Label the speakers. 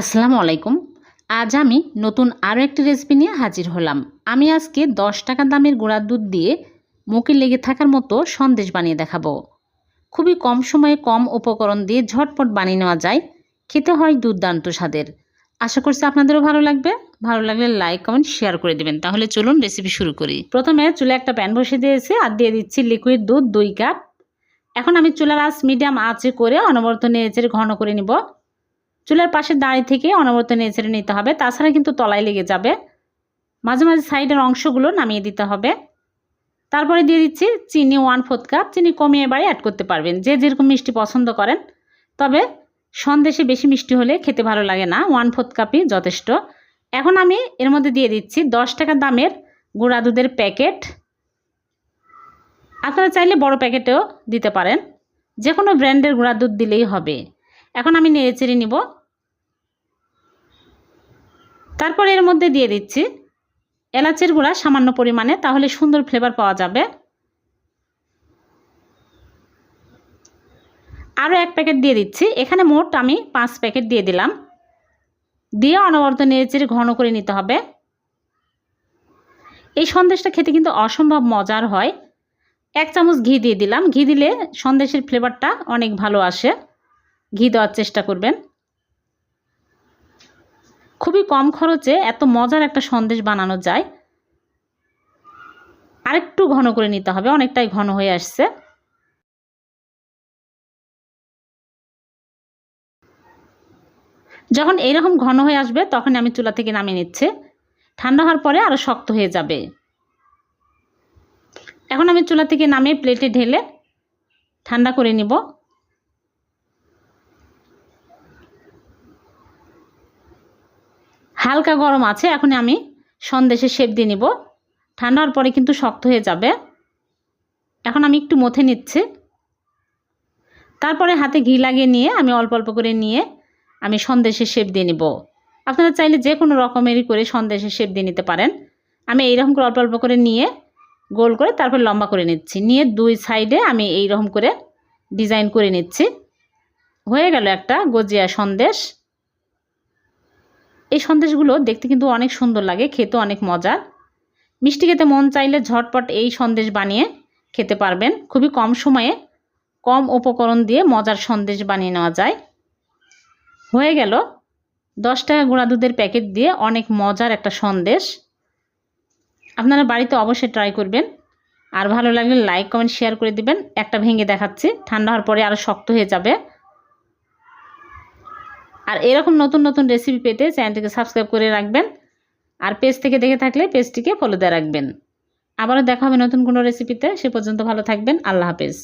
Speaker 1: আসসালামু আলাইকুম। আজ আমি নতুন আরও একটি রেসিপি নিয়ে হাজির হলাম। আমি আজকে দশ টাকা দামের গুঁড়ার দুধ দিয়ে মুখে লেগে থাকার মতো সন্দেশ বানিয়ে দেখাবো। খুবই কম সময়ে কম উপকরণ দিয়ে ঝটপট বানিয়ে নেওয়া যায়। খেতে হয় দুর্দান্ত স্বাদের। আশা করছি আপনাদেরও ভালো লাগবে। ভালো লাগলে লাইক কমেন্ট শেয়ার করে দেবেন। তাহলে চলুন রেসিপি শুরু করি। প্রথমে চুলে একটা প্যান বসিয়ে দিয়েছি আর দিয়ে দিচ্ছি লিকুইড দুধ দুই কাপ এখন আমি চুলার আঁচ মিডিয়াম আঁচে করে অনবরত নেড়েচেড়ে ঘন করে নিব। চুলার পাশে দাঁড়িয়ে থেকে অনবরত নেড়েচেড়ে নিতে হবে। তাছাড়া কিন্তু তলায় লেগে যাবে। মাঝে মাঝে সাইডের অংশগুলো নামিয়ে দিতে হবে। তারপরে দিয়ে দিচ্ছি চিনি ওয়ান ফোর্থ কাপ। চিনি কমিয়ে বাড়ি অ্যাড করতে পারবেন। যে যেরকম মিষ্টি পছন্দ করেন। তবে সন্দেশে বেশি মিষ্টি হলে খেতে ভালো লাগে না। ওয়ান ফোর্থ কাপই যথেষ্ট। এখন আমি এর মধ্যে দিয়ে দিচ্ছি দশ টাকা দামের গুঁড়া দুধের প্যাকেট। আপনারা চাইলে বড় প্যাকেটেও দিতে পারেন। যে কোনো ব্র্যান্ডের গুঁড়া দুধ দিলেই হবে। এখন আমি নেড়ে চেড়ে নিব। তারপর এর মধ্যে দিয়ে দিচ্ছি এলাচের গুঁড়া সামান্য পরিমাণে, তাহলে সুন্দর ফ্লেভার পাওয়া যাবে। আরও এক প্যাকেট দিয়ে দিচ্ছি। এখানে মোট আমি পাঁচ প্যাকেট দিয়ে দিলাম। দিয়ে অনবরত নেড়েচেড়ে ঘন করে নিতে হবে। এই সন্দেশটা খেতে কিন্তু অসম্ভব মজার হয়। এক চামচ ঘি দিয়ে দিলাম। ঘি দিলে সন্দেশের ফ্লেভারটা অনেক ভালো আসে। ঘি দেওয়ার চেষ্টা করবেন। খুবই কম খরচে এত মজার একটা সন্দেশ বানানো যায়। আরেকটু ঘন করে নিতে হবে, অনেকটাই ঘন হয়ে আসছে। যখন এইরকম ঘন হয়ে আসবে তখন আমি চুলা থেকে নামিয়ে নিচ্ছে। ঠান্ডা হওয়ার পরে আরও শক্ত হয়ে যাবে। এখন আমি চুলা থেকে নামিয়ে প্লেটে ঢেলে ঠান্ডা করে নিব। হালকা গরম আছে এখন আমি সন্দেশে শেপ দিয়ে নিব। ঠান্ডা হওয়ার পরে কিন্তু শক্ত হয়ে যাবে। এখন আমি একটু মথে নিচ্ছি। তারপরে হাতে ঘি লাগিয়ে নিয়ে আমি অল্প অল্প করে নিয়ে আমি সন্দেশের শেপ দিয়ে নিব। আপনারা চাইলে যে কোনো রকমেরই করে সন্দেশের শেপ দিয়ে নিতে পারেন। আমি এইরকম করে অল্প অল্প করে নিয়ে গোল করে তারপর লম্বা করে নিচ্ছি। নিয়ে দুই সাইডে আমি এই রকম করে ডিজাইন করে নিচ্ছি। হয়ে গেল একটা গজিয়া সন্দেশ। এই সন্দেশগুলো দেখতে কিন্তু অনেক সুন্দর লাগে খেতে অনেক মজার। মিষ্টি খেতে মন চাইলে ঝটপট এই সন্দেশ বানিয়ে খেতে পারবেন। খুবই কম সময়ে কম উপকরণ দিয়ে মজার সন্দেশ বানিয়ে নেওয়া যায়। হয়ে গেল দশ টাকা গুঁড়া দুধের প্যাকেট দিয়ে অনেক মজার একটা সন্দেশ। আপনারা বাড়িতে অবশ্যই ট্রাই করবেন। আর ভালো লাগলে লাইক, কমেন্ট, শেয়ার করে দিবেন। একটা ভেঙে দেখাচ্ছি। ঠান্ডা হওয়ার পরে আরও শক্ত হয়ে যাবে। আর এরকম নতুন নতুন রেসিপি পেতে চ্যানেলটিকে সাবস্ক্রাইব করে রাখবেন। আর পেজ থেকে দেখে থাকলে পেজটিকে ফলো দিয়ে রাখবেন। আবারও দেখা হবে নতুন কোনো রেসিপিতে সে পর্যন্ত ভালো থাকবেন। আল্লাহ হাফেজ।